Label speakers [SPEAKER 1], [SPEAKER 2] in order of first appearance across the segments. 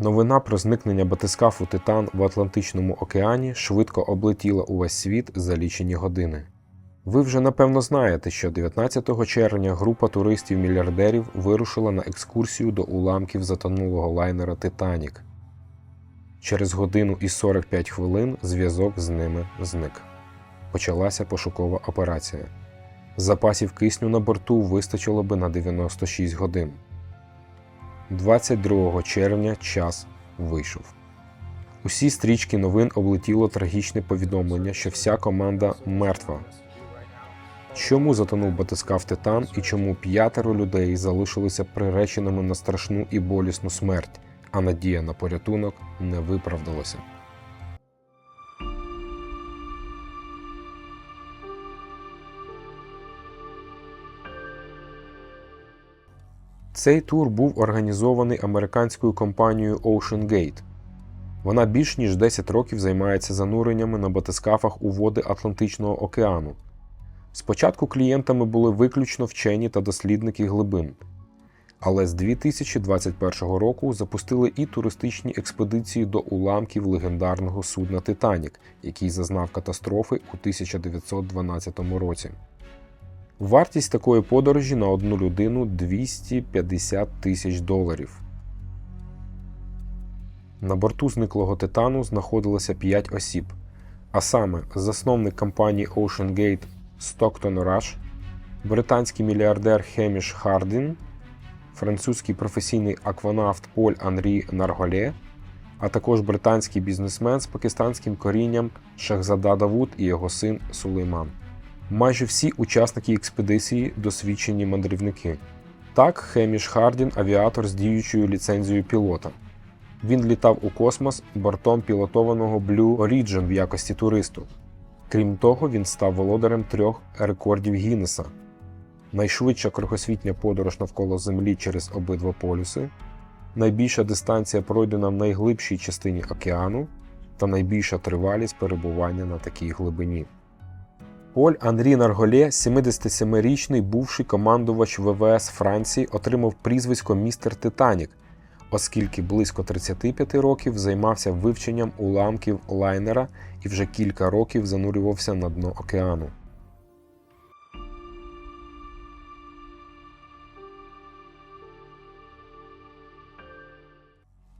[SPEAKER 1] Новина про зникнення батискафу Титан в Атлантичному океані швидко облетіла увесь світ за лічені години. Ви вже напевно знаєте, що 19 червня група туристів-мільярдерів вирушила на екскурсію до уламків затонулого лайнера Титанік. Через годину і 45 хвилин зв'язок з ними зник. Почалася пошукова операція. Запасів кисню на борту вистачило би на 96 годин. 22 червня час вийшов. Усі стрічки новин облетіло трагічне повідомлення, що вся команда мертва. Чому затонув батискав Титан і чому п'ятеро людей залишилися приреченими на страшну і болісну смерть, а надія на порятунок не виправдалася. Цей тур був організований американською компанією Ocean Gate. Вона більш ніж 10 років займається зануреннями на батискафах у води Атлантичного океану. Спочатку клієнтами були виключно вчені та дослідники глибин, але з 2021 року запустили і туристичні експедиції до уламків легендарного судна Титанік, який зазнав катастрофи у 1912 році. Вартість такої подорожі на одну людину 250 тисяч доларів. На борту зниклого титану знаходилося 5 осіб, а саме засновник компанії Ocean Gate Стоктон Раш, британський мільярдер Хеміш Хардін, французький професійний акванавт Поль Анрі Нарголє, а також британський бізнесмен з пакистанським корінням Шахзада Давуд і його син Сулейман. Майже всі учасники експедиції досвідчені мандрівники. Так, Хеміш Хардін авіатор з діючою ліцензією пілота. Він літав у космос бортом пілотованого Blue Origin в якості туристу. Крім того, він став володарем трьох рекордів Гіннеса: найшвидша крихосвітня подорож навколо Землі через обидва полюси, найбільша дистанція пройдена в найглибшій частині океану та найбільша тривалість перебування на такій глибині. Поль Анрі Нарголє, 77-річний бувший командувач ВВС Франції, отримав прізвисько Містер Титанік, оскільки близько 35 років займався вивченням уламків лайнера і вже кілька років занурювався на дно океану.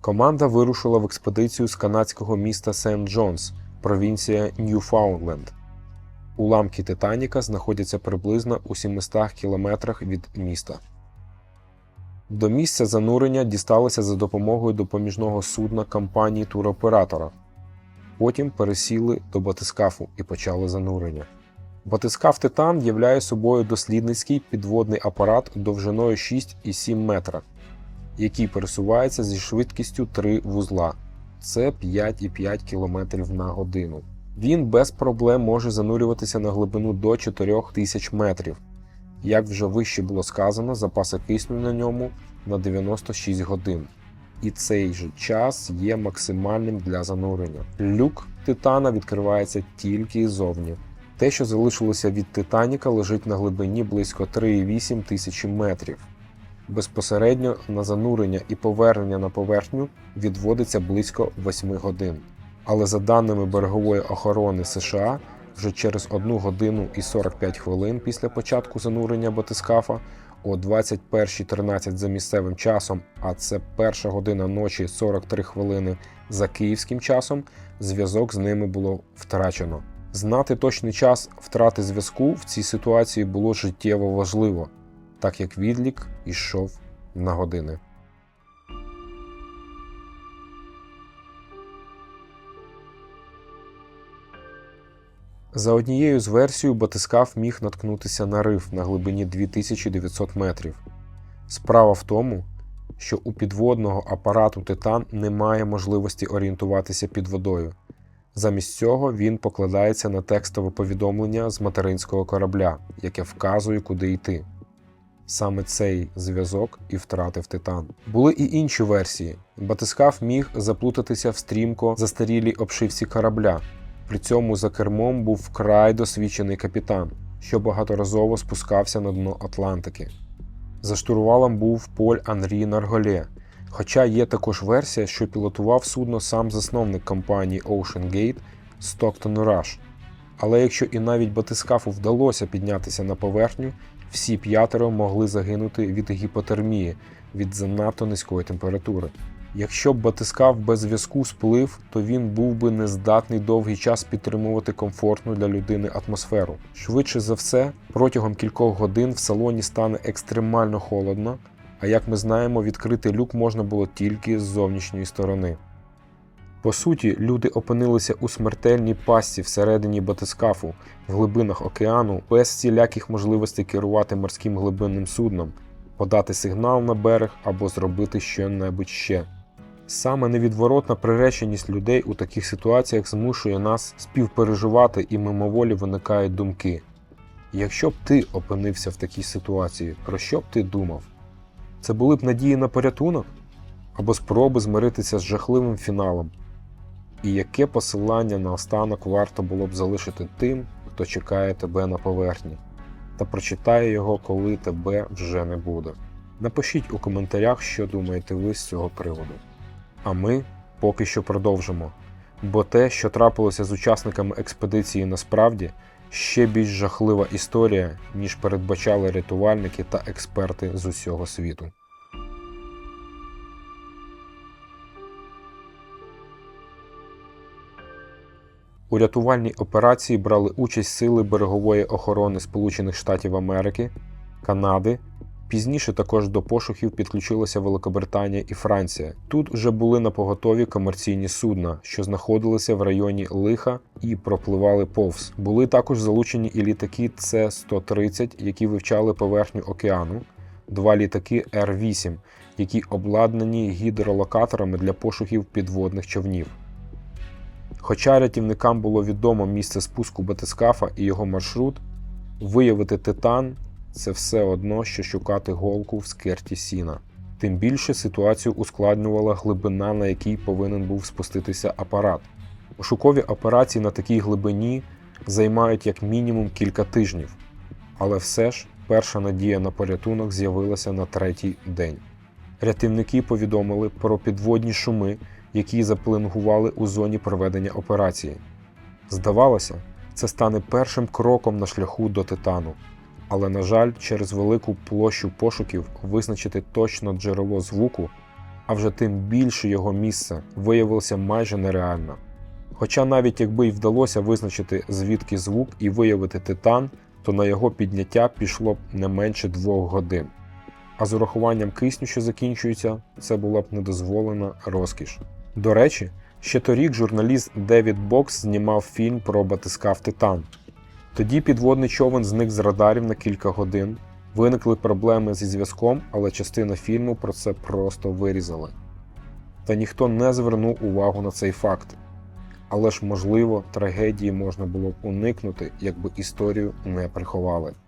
[SPEAKER 1] Команда вирушила в експедицію з канадського міста Сент Джонс, провінція Ньюфаундленд. Уламки Титаніка знаходяться приблизно у 700 кілометрах від міста. До місця занурення дісталися за допомогою допоміжного судна компанії туроператора. Потім пересіли до батискафу і почали занурення. Батискаф Титан являє собою дослідницький підводний апарат довжиною 6,7 метра, який пересувається зі швидкістю 3 вузла це 5,5 км на годину. Він без проблем може занурюватися на глибину до 4000 метрів. Як вже вище було сказано, запаси кисню на ньому на 96 годин. І цей же час є максимальним для занурення. Люк Титана відкривається тільки ззовні. Те, що залишилося від Титаніка, лежить на глибині близько 3,8 тисячі метрів. Безпосередньо на занурення і повернення на поверхню відводиться близько 8 годин. Але за даними берегової охорони США, вже через 1 годину і 45 хвилин після початку занурення батискафа о 21.13 за місцевим часом, а це перша година ночі 43 хвилини за київським часом, зв'язок з ними було втрачено. Знати точний час втрати зв'язку в цій ситуації було життєво важливо, так як відлік йшов на години. За однією з версій, батискаф міг наткнутися на риф на глибині 2900 метрів. Справа в тому, що у підводного апарату Титан немає можливості орієнтуватися під водою. Замість цього він покладається на текстове повідомлення з материнського корабля, яке вказує, куди йти. Саме цей зв'язок і втратив Титан. Були і інші версії. Батискаф міг заплутатися в стрімко застарілій обшивці корабля, при цьому за кермом був вкрай досвідчений капітан, що багаторазово спускався на дно Атлантики. За штурвалом був Поль Анрі Нарголє, Хоча є також версія, що пілотував судно сам засновник компанії Ocean Gate Стоктон Rush. Але якщо і навіть батискафу вдалося піднятися на поверхню, всі п'ятеро могли загинути від гіпотермії від занадто низької температури. Якщо б батискаф без зв'язку сплив, то він був би нездатний довгий час підтримувати комфортну для людини атмосферу. Швидше за все, протягом кількох годин в салоні стане екстремально холодно, а як ми знаємо, відкрити люк можна було тільки з зовнішньої сторони. По суті, люди опинилися у смертельній пастці всередині батискафу в глибинах океану без всіляких можливостей керувати морським глибинним судном, подати сигнал на берег або зробити що-небудь ще. Саме невідворотна приреченість людей у таких ситуаціях змушує нас співпереживати і мимоволі виникають думки. Якщо б ти опинився в такій ситуації, про що б ти думав? Це були б надії на порятунок? Або спроби змиритися з жахливим фіналом? І яке посилання на останок варто було б залишити тим, хто чекає тебе на поверхні, та прочитає його, коли тебе вже не буде. Напишіть у коментарях, що думаєте ви з цього приводу. А ми поки що продовжимо. Бо те, що трапилося з учасниками експедиції насправді ще більш жахлива історія, ніж передбачали рятувальники та експерти з усього світу. У рятувальній операції брали участь сили берегової охорони Сполучених Штатів Америки, Канади. Пізніше також до пошуків підключилася Великобританія і Франція. Тут вже були на поготові комерційні судна, що знаходилися в районі Лиха і пропливали повз. Були також залучені і літаки С-130, які вивчали поверхню океану, два літаки Р-8, які обладнані гідролокаторами для пошуків підводних човнів. Хоча рятівникам було відомо місце спуску батискафа і його маршрут, виявити титан це все одно, що шукати голку в скерті сіна. Тим більше ситуацію ускладнювала глибина, на якій повинен був спуститися апарат. Пошукові операції на такій глибині займають як мінімум кілька тижнів, але все ж перша надія на порятунок з'явилася на третій день. Рятівники повідомили про підводні шуми, які заплингували у зоні проведення операції. Здавалося, це стане першим кроком на шляху до титану. Але, на жаль, через велику площу пошуків визначити точно джерело звуку, а вже тим більше його місце, виявилося майже нереально. Хоча навіть якби й вдалося визначити звідки звук і виявити титан, то на його підняття пішло б не менше двох годин. А з урахуванням кисню, що закінчується, це була б недозволена розкіш. До речі, ще торік журналіст Девід Бокс знімав фільм про батискаф Титан. Тоді підводний човен зник з радарів на кілька годин. Виникли проблеми зі зв'язком, але частина фільму про це просто вирізала. Та ніхто не звернув увагу на цей факт. Але ж, можливо, трагедії можна було б уникнути, якби історію не приховали. –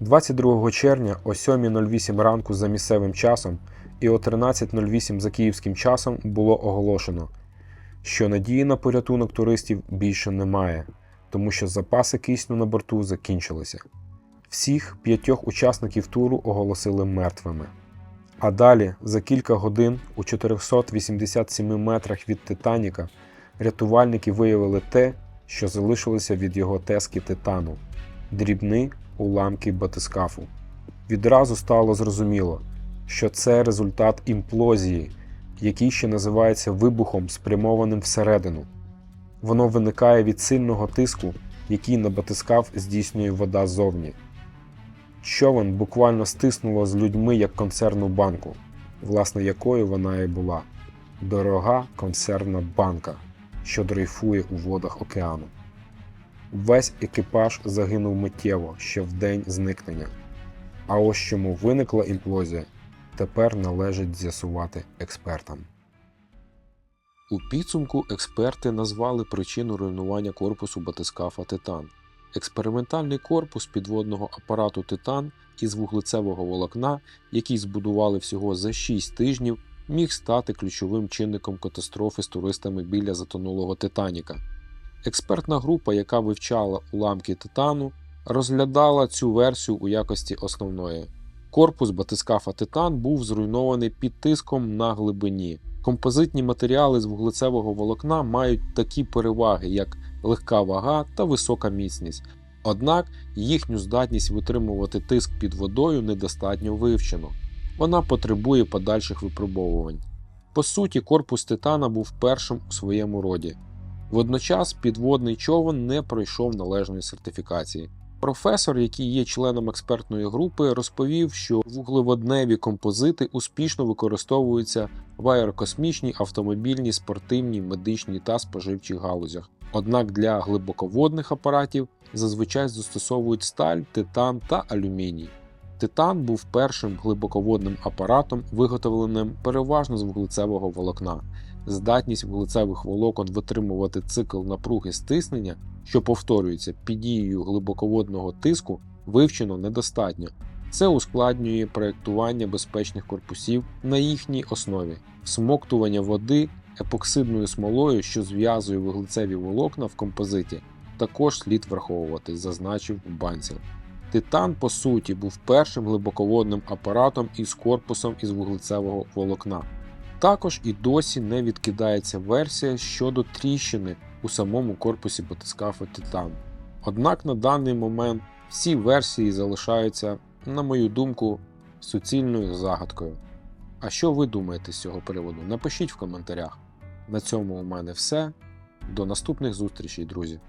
[SPEAKER 1] 22 червня о 7.08 ранку за місцевим часом і о 13.08 за київським часом було оголошено, що надії на порятунок туристів більше немає, тому що запаси кисню на борту закінчилися. Всіх п'ятьох учасників туру оголосили мертвими. А далі, за кілька годин, у 487 метрах від Титаніка, рятувальники виявили те, що залишилося від його тески титану дрібні уламки батискафу. Відразу стало зрозуміло, що це результат імплозії, який ще називається вибухом, спрямованим всередину. Воно виникає від сильного тиску, який на батискаф здійснює вода зовні. Човен буквально стиснуло з людьми як консервну банку, власне якою вона і була дорога консервна банка, що дрейфує у водах океану. Весь екіпаж загинув миттєво ще в день зникнення. А ось чому виникла імплозія, тепер належить з'ясувати експертам. У підсумку експерти назвали причину руйнування корпусу батискафа Титан. Експериментальний корпус підводного апарату Титан із вуглецевого волокна, який збудували всього за 6 тижнів, міг стати ключовим чинником катастрофи з туристами біля затонулого Титаніка. Експертна група, яка вивчала уламки Титану, розглядала цю версію у якості основної. Корпус батискафа Титан був зруйнований під тиском на глибині. Композитні матеріали з вуглецевого волокна мають такі переваги, як легка вага та висока міцність. Однак їхню здатність витримувати тиск під водою недостатньо вивчено. Вона потребує подальших випробовувань. По суті, корпус Титана був першим у своєму роді. Водночас підводний човен не пройшов належної сертифікації. Професор, який є членом експертної групи, розповів, що вуглеводневі композити успішно використовуються в аерокосмічній, автомобільній, спортивній, медичній та споживчій галузях. Однак для глибоководних апаратів зазвичай застосовують сталь, титан та алюміній. Титан був першим глибоководним апаратом, виготовленим переважно з вуглецевого волокна. Здатність вуглецевих волокон витримувати цикл напруги стиснення, що повторюється під дією глибоководного тиску, вивчено недостатньо. Це ускладнює проєктування безпечних корпусів на їхній основі, всмоктування води епоксидною смолою, що зв'язує вуглецеві волокна в композиті, також слід враховувати, зазначив Банцел. Титан, по суті, був першим глибоководним апаратом із корпусом із вуглецевого волокна. Також і досі не відкидається версія щодо тріщини у самому корпусі батискафа Титан. Однак на даний момент всі версії залишаються, на мою думку, суцільною загадкою. А що ви думаєте з цього приводу? Напишіть в коментарях. На цьому у мене все. До наступних зустрічей, друзі!